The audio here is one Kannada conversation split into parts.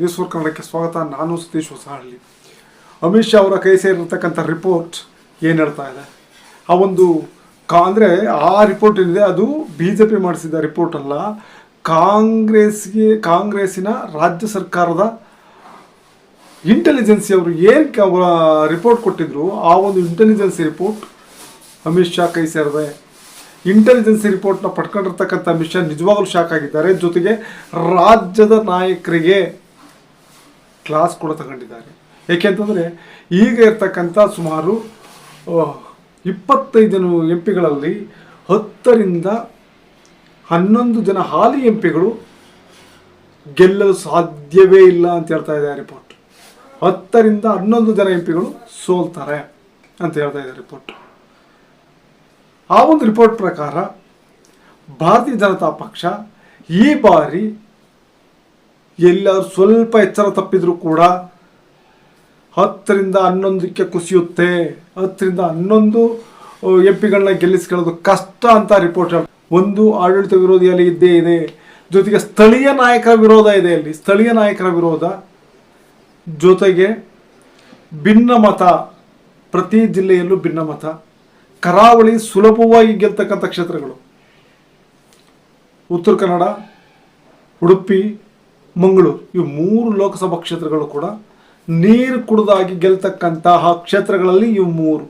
ನ್ಯೂಸ್ ಫೋರ್ ಕನ್ನಡಕ್ಕೆ ಸ್ವಾಗತ. ನಾನು ಸತೀಶ್ ಹೊಸಹಳ್ಳಿ. ಅಮಿತ್ ಶಾ ಅವರ ಕೈ ಸೇರಿರ್ತಕ್ಕಂಥ ರಿಪೋರ್ಟ್ ಏನು ಹೇಳ್ತಾ ಇದೆ? ಆ ಒಂದು ಕಾ ಅಂದರೆ ಆ ರಿಪೋರ್ಟ್ ಏನಿದೆ, ಅದು ಬಿ ಜೆ ಪಿ ಮಾಡಿಸಿದ ರಿಪೋರ್ಟ್ ಅಲ್ಲ. ಕಾಂಗ್ರೆಸ್ಗೆ, ಕಾಂಗ್ರೆಸ್ಸಿನ ರಾಜ್ಯ ಸರ್ಕಾರದ ಇಂಟೆಲಿಜೆನ್ಸಿ ಅವರು ಏನು ರಿಪೋರ್ಟ್ ಕೊಟ್ಟಿದ್ರು, ಆ ಒಂದು ಇಂಟೆಲಿಜೆನ್ಸಿ ರಿಪೋರ್ಟ್ ಅಮಿತ್ ಶಾ ಕೈ ಸೇರಿದೆ. ಇಂಟೆಲಿಜೆನ್ಸಿ ರಿಪೋರ್ಟ್ನ ಪಡ್ಕೊಂಡಿರ್ತಕ್ಕಂಥ ಅಮಿತ್ ಶಾ ನಿಜವಾಗಲೂ ಶಾಕ್ ಆಗಿದ್ದಾರೆ. ಜೊತೆಗೆ ರಾಜ್ಯದ ನಾಯಕರಿಗೆ ಕ್ಲಾಸ್ ಕೂಡ ತಗೊಂಡಿದ್ದಾರೆ. ಏಕೆಂತಂದರೆ ಈಗ ಇರ್ತಕ್ಕಂಥ ಸುಮಾರು ಇಪ್ಪತ್ತೈದು ಎಂ ಪಿಗಳಲ್ಲಿ ಹತ್ತರಿಂದ ಹನ್ನೊಂದು ಜನ ಹಾಲಿ ಎಂ ಪಿಗಳು ಗೆಲ್ಲಲು ಸಾಧ್ಯವೇ ಇಲ್ಲ ಅಂತ ಹೇಳ್ತಾ ಇದೆ ರಿಪೋರ್ಟ್ ಹತ್ತರಿಂದ ಹನ್ನೊಂದು ಜನ ಎಂ ಪಿಗಳು ಸೋಲ್ತಾರೆ ಅಂತ ಹೇಳ್ತಾ ಇದೆ ರಿಪೋರ್ಟ್ ಆ ಒಂದು ರಿಪೋರ್ಟ್ ಪ್ರಕಾರ ಭಾರತೀಯ ಜನತಾ ಪಕ್ಷ ಈ ಬಾರಿ ಎಲ್ಲರೂ ಸ್ವಲ್ಪ ಎಚ್ಚರ ತಪ್ಪಿದ್ರು ಕೂಡ ಹತ್ತರಿಂದ ಹನ್ನೊಂದಕ್ಕೆ ಕುಸಿಯುತ್ತೆ. ಹತ್ತರಿಂದ ಹನ್ನೊಂದು ಎಂ ಪಿಗಳನ್ನ ಗೆಲ್ಲಿಸ್ಕೊಳ್ಳೋದು ಕಷ್ಟ ಅಂತ ರಿಪೋರ್ಟ್ ಒಂದು ಆಡಳಿತ ವಿರೋಧಿಯಲ್ಲಿ ಇದ್ದೇ ಇದೆ. ಜೊತೆಗೆ ಸ್ಥಳೀಯ ನಾಯಕರ ವಿರೋಧ ಇದೆ ಅಲ್ಲಿ. ಸ್ಥಳೀಯ ನಾಯಕರ ವಿರೋಧ. ಜೊತೆಗೆ ಭಿನ್ನ ಮತ, ಪ್ರತಿ ಜಿಲ್ಲೆಯಲ್ಲೂ ಭಿನ್ನ ಮತ. ಕರಾವಳಿ ಸುಲಭವಾಗಿ ಗೆಲ್ತಕ್ಕಂಥ ಕ್ಷೇತ್ರಗಳು. ಉತ್ತರ ಕನ್ನಡ, ಉಡುಪಿ ಮಂಗಳೂರು, ಇವು ಮೂರು ಲೋಕಸಭಾ ಕ್ಷೇತ್ರಗಳು ಕೂಡ ನೀರು ಕುಡಿದಾಗಿ ಗೆಲ್ತಕ್ಕಂತಹ ಕ್ಷೇತ್ರಗಳಲ್ಲಿ ಇವು ಮೂರು.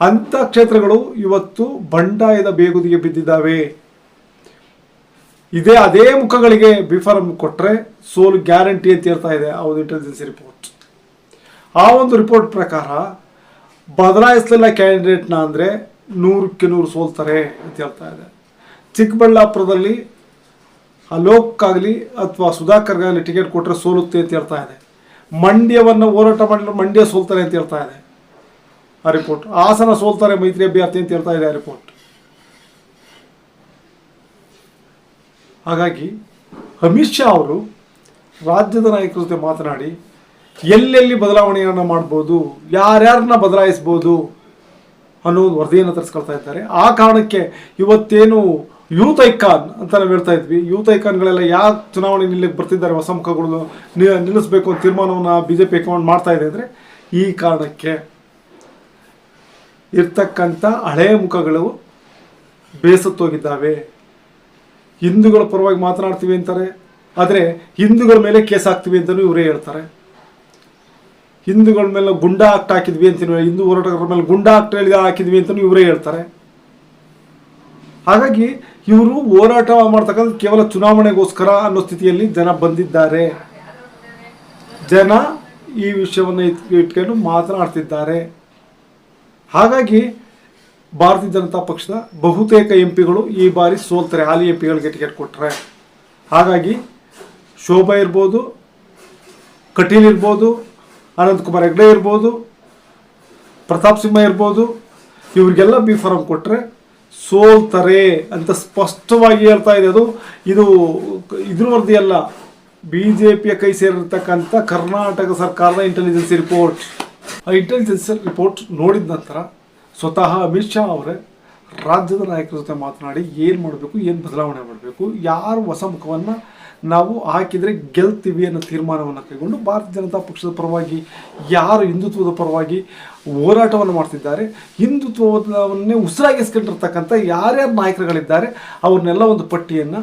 ಅಂಥ ಕ್ಷೇತ್ರಗಳು ಇವತ್ತು ಬಂಡಾಯದ ಬೇಗುದಿಗೆ ಬಿದ್ದಿದ್ದಾವೆ. ಇದೇ ಅದೇ ಮುಖಗಳಿಗೆ ಬಿಫಾರಂ ಕೊಟ್ಟರೆ ಸೋಲು ಗ್ಯಾರಂಟಿ ಅಂತ ಹೇಳ್ತಾ ಇದೆ ಆ ಒಂದು ಇಂಟೆಲಿಜೆನ್ಸ್ ರಿಪೋರ್ಟ್ ಆ ಒಂದು ರಿಪೋರ್ಟ್ ಪ್ರಕಾರ ಬದಲಾಯಿಸಲಿಲ್ಲ ಕ್ಯಾಂಡಿಡೇಟ್ನ ಅಂದರೆ ನೂರಕ್ಕೆ ನೂರು ಸೋಲ್ತಾರೆ ಅಂತ ಹೇಳ್ತಾ ಇದೆ. ಚಿಕ್ಕಬಳ್ಳಾಪುರದಲ್ಲಿ ಅಲೋಕ್ ಆಗಲಿ ಅಥವಾ ಸುಧಾಕರ್ಗಾಗಲಿ ಟಿಕೆಟ್ ಕೊಟ್ಟರೆ ಸೋಲುತ್ತೆ ಅಂತ ಹೇಳ್ತಾ ಇದೆ. ಮಂಡ್ಯವನ್ನು ಹೋರಾಟ ಮಾಡಲು ಮಂಡ್ಯ ಸೋಲ್ತಾರೆ ಅಂತ ಹೇಳ್ತಾ ಇದೆ. ಆ ರಿಪೋರ್ಟ್ ಹಾಸನ ಸೋಲ್ತಾರೆ ಮೈತ್ರಿ ಅಭ್ಯರ್ಥಿ ಅಂತ ಹೇಳ್ತಾ ಇದೆ ಆ ರಿಪೋರ್ಟ್ ಹಾಗಾಗಿ ಅಮಿತ್ ಶಾ ಅವರು ರಾಜ್ಯದ ನಾಯಕರ ಜೊತೆ ಮಾತನಾಡಿ, ಎಲ್ಲೆಲ್ಲಿ ಬದಲಾವಣೆಯನ್ನು ಮಾಡ್ಬೋದು, ಯಾರ್ಯಾರನ್ನ ಬದಲಾಯಿಸ್ಬೋದು ಅನ್ನೋ ಒಂದು ವರದಿಯನ್ನು ತರಿಸ್ಕೊಳ್ತಾ ಇದ್ದಾರೆ. ಆ ಕಾರಣಕ್ಕೆ ಇವತ್ತೇನು ಯೂತ್ ಐಕಾನ್ ಅಂತ ನಾವು ಹೇಳ್ತಾ ಇದ್ವಿ. ಯೂತ್ ಐಕಾನ್ಗಳೆಲ್ಲ ಯಾವ ಚುನಾವಣೆ ನಿಲ್ಲಕ್ಕೆ ಬರ್ತಿದ್ದಾರೆ ಹೊಸ ಮುಖಗಳು ನಿಲ್ಲಿಸಬೇಕು ಅಂತ ತೀರ್ಮಾನವನ್ನು ಬಿ ಜೆ ಪಿ ಮಾಡ್ತಾ ಇದೆ ಅಂದರೆ ಈ ಕಾರಣಕ್ಕೆ ಇರ್ತಕ್ಕಂಥ ಹಳೆಯ ಮುಖಗಳು ಬೇಸತ್ತೋಗಿದ್ದಾವೆ ಹಿಂದೂಗಳ ಪರವಾಗಿ ಮಾತನಾಡ್ತೀವಿ ಅಂತಾರೆ. ಆದರೆ ಹಿಂದೂಗಳ ಮೇಲೆ ಕೇಸ್ ಹಾಕ್ತೀವಿ ಅಂತಲೂ ಇವರೇ ಹೇಳ್ತಾರೆ. ಹಿಂದೂಗಳ ಮೇಲೆ ಗುಂಡಾ ಆಕ್ಟ್ ಹಾಕಿದ್ವಿ ಅಂತ ಹಿಂದೂ ಹೋರಾಟಗಾರರ ಮೇಲೆ ಗುಂಡಾ ಆಕ್ಟ್ ಹಾಕಿದ್ವಿ ಅಂತಲೂ ಇವರೇ ಹೇಳ್ತಾರೆ. ಹಾಗಾಗಿ ಇವರು ಹೋರಾಟ ಮಾಡ್ತಕ್ಕಂಥ ಕೇವಲ ಚುನಾವಣೆಗೋಸ್ಕರ ಅನ್ನೋ ಸ್ಥಿತಿಯಲ್ಲಿ ಜನ ಬಂದಿದ್ದಾರೆ. ಜನ ಈ ವಿಷಯವನ್ನು ಇಟ್ಕೊಂಡು ಮಾತನಾಡ್ತಿದ್ದಾರೆ. ಹಾಗಾಗಿ ಭಾರತೀಯ ಜನತಾ ಪಕ್ಷದ ಬಹುತೇಕ ಎಂ ಪಿಗಳು ಈ ಬಾರಿ ಸೋಲ್ತಾರೆ. ಹಾಲಿ ಎಂ ಪಿಗಳಿಗೆ ಟಿಕೆಟ್ ಕೊಟ್ಟರೆ ಹಾಗಾಗಿ ಶೋಭಾ ಇರ್ಬೋದು, ಕಟೀಲ್ ಇರ್ಬೋದು ಅನಂತಕುಮಾರ್ ಹೆಗ್ಡೆ ಇರ್ಬೋದು, ಪ್ರತಾಪ್ ಸಿಂಹ ಇರ್ಬೋದು, ಇವರಿಗೆಲ್ಲ ಬಿ ಫಾರಂ ಕೊಟ್ಟರೆ ಸೋಲ್ತಾರೆ ಅಂತ ಸ್ಪಷ್ಟವಾಗಿ ಹೇಳ್ತಾ ಇದೆ ಅದು. ಇದು ಇದ್ರ ವರದಿ ಅಲ್ಲ ಬಿ ಜೆ ಪಿಯ ಕೈ ಸೇರಿರ್ತಕ್ಕಂಥ ಕರ್ನಾಟಕ ಸರ್ಕಾರದ ಇಂಟೆಲಿಜೆನ್ಸಿ ರಿಪೋರ್ಟ್ ಆ ಇಂಟೆಲಿಜೆನ್ಸ್ ರಿಪೋರ್ಟ್ ನೋಡಿದ ನಂತರ ಸ್ವತಃ ಅಮಿತ್ ಶಾ ಅವರೇ ರಾಜ್ಯದ ನಾಯಕರ ಜೊತೆ ಮಾತನಾಡಿ ಏನು ಮಾಡಬೇಕು, ಏನು ಬದಲಾವಣೆ ಮಾಡಬೇಕು, ಯಾರು ಹೊಸ ಮುಖವನ್ನು ನಾವು ಹಾಕಿದರೆ ಗೆಲ್ತೀವಿ ಅನ್ನೋ ತೀರ್ಮಾನವನ್ನು ಕೈಗೊಂಡು ಭಾರತೀಯ ಜನತಾ ಪಕ್ಷದ ಪರವಾಗಿ ಯಾರು ಹಿಂದುತ್ವದ ಪರವಾಗಿ ಹೋರಾಟವನ್ನು ಮಾಡ್ತಿದ್ದಾರೆ, ಹಿಂದುತ್ವವನ್ನೇ ಉಸಿರಾಗಿಸ್ಕೊಂಡಿರ್ತಕ್ಕಂಥ ಯಾರ್ಯಾರು ನಾಯಕರುಗಳಿದ್ದಾರೆ, ಅವ್ರನ್ನೆಲ್ಲ ಒಂದು ಪಟ್ಟಿಯನ್ನು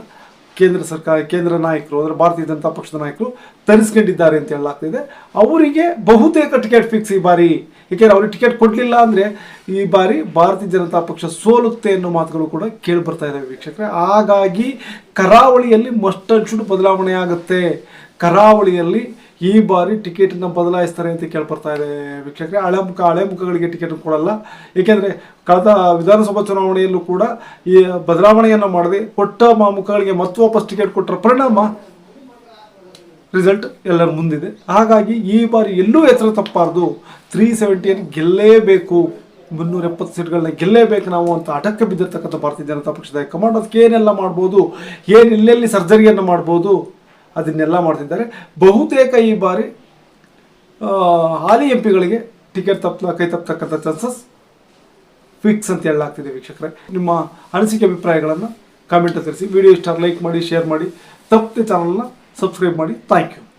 ಕೇಂದ್ರ ಸರ್ಕಾರ, ಕೇಂದ್ರ ನಾಯಕರು, ಅಂದರೆ ಭಾರತೀಯ ಜನತಾ ಪಕ್ಷದ ನಾಯಕರು ತರಿಸ್ಕೊಂಡಿದ್ದಾರೆ ಅಂತ ಹೇಳಲಾಗ್ತಿದೆ. ಅವರಿಗೆ ಬಹುತೇಕ ಟಿಕೆಟ್ ಫಿಕ್ಸ್ ಈ ಬಾರಿ. ಏಕೆಂದರೆ ಅವ್ರಿಗೆ ಟಿಕೆಟ್ ಕೊಡಲಿಲ್ಲ ಅಂದರೆ ಈ ಬಾರಿ ಭಾರತೀಯ ಜನತಾ ಪಕ್ಷ ಸೋಲುತ್ತೆ ಅನ್ನೋ ಮಾತುಗಳು ಕೂಡ ಕೇಳಿ ಬರ್ತಾ ಇದ್ದಾವೆ ವೀಕ್ಷಕರೇ. ಹಾಗಾಗಿ ಕರಾವಳಿಯಲ್ಲಿ ಮಸ್ಟ್ ಬದಲಾವಣೆ ಆಗುತ್ತೆ. ಕರಾವಳಿಯಲ್ಲಿ ಈ ಬಾರಿ ಟಿಕೆಟನ್ನು ಬದಲಾಯಿಸ್ತಾರೆ ಅಂತ ಕೇಳ್ಬರ್ತಾ ಇದೆ ವೀಕ್ಷಕರೇ. ಹಳೆ ಮುಖ, ಹಳೆ ಮುಖಗಳಿಗೆ ಟಿಕೆಟ್ ಕೊಡಲ್ಲ. ಏಕೆಂದರೆ ಕಳೆದ ವಿಧಾನಸಭಾ ಚುನಾವಣೆಯಲ್ಲೂ ಕೂಡ ಈ ಬದಲಾವಣೆಯನ್ನು ಮಾಡದೆ ಕೊಟ್ಟ ಮುಖಗಳಿಗೆ ಮತ್ತೆ ವಾಪಸ್ ಟಿಕೆಟ್ ಕೊಟ್ಟರ ಪರಿಣಾಮ ರಿಸಲ್ಟ್ ಎಲ್ಲರ ಮುಂದಿದೆ. ಹಾಗಾಗಿ ಈ ಬಾರಿ ಎಲ್ಲೂ ಎತ್ತರ ತಪ್ಪಬಾರ್ದು ತ್ರೀ ಸೆವೆಂಟಿಯನ್ನು ಗೆಲ್ಲೇಬೇಕು. ಮುನ್ನೂರ ಎಪ್ಪತ್ತು ಸೀಟ್ಗಳನ್ನ ಗೆಲ್ಲೇಬೇಕು ನಾವು ಅಂತ ಹಠಕ್ಕೆ ಬಿದ್ದಿರ್ತಕ್ಕಂಥ ಭಾರತೀಯ ಜನತಾ ಪಕ್ಷದ ಕಮಾಂಡ್ ಅದಕ್ಕೆ ಏನೆಲ್ಲ ಮಾಡ್ಬೋದು? ಏನು ಎಲ್ಲೆಲ್ಲಿ ಸರ್ಜರಿಯನ್ನು ಮಾಡ್ಬೋದು? ಅದನ್ನೆಲ್ಲ ಮಾಡ್ತಿದ್ದಾರೆ. ಬಹುತೇಕ ಈ ಬಾರಿ ಹಾಲಿ ಎಂ ಪಿಗಳಿಗೆ ಟಿಕೆಟ್ ತಪ್ಪ ಕೈ ತಪ್ಪತಕ್ಕಂಥ ಚಾನ್ಸಸ್ ಫಿಕ್ಸ್ ಅಂತ ಹೇಳಲಾಗ್ತಿದೆ ವೀಕ್ಷಕರೇ. ನಿಮ್ಮ ಅನಿಸಿಕೆ ಅಭಿಪ್ರಾಯಗಳನ್ನು ಕಾಮೆಂಟ್ ತಿಳಿಸಿ. ವಿಡಿಯೋ ಇಷ್ಟ ಲೈಕ್ ಮಾಡಿ ಶೇರ್ ಮಾಡಿ. ತಪ್ಪದೆ ಚಾನಲ್ನ ಸಬ್ಸ್ಕ್ರೈಬ್ ಮಾಡಿ. Thank you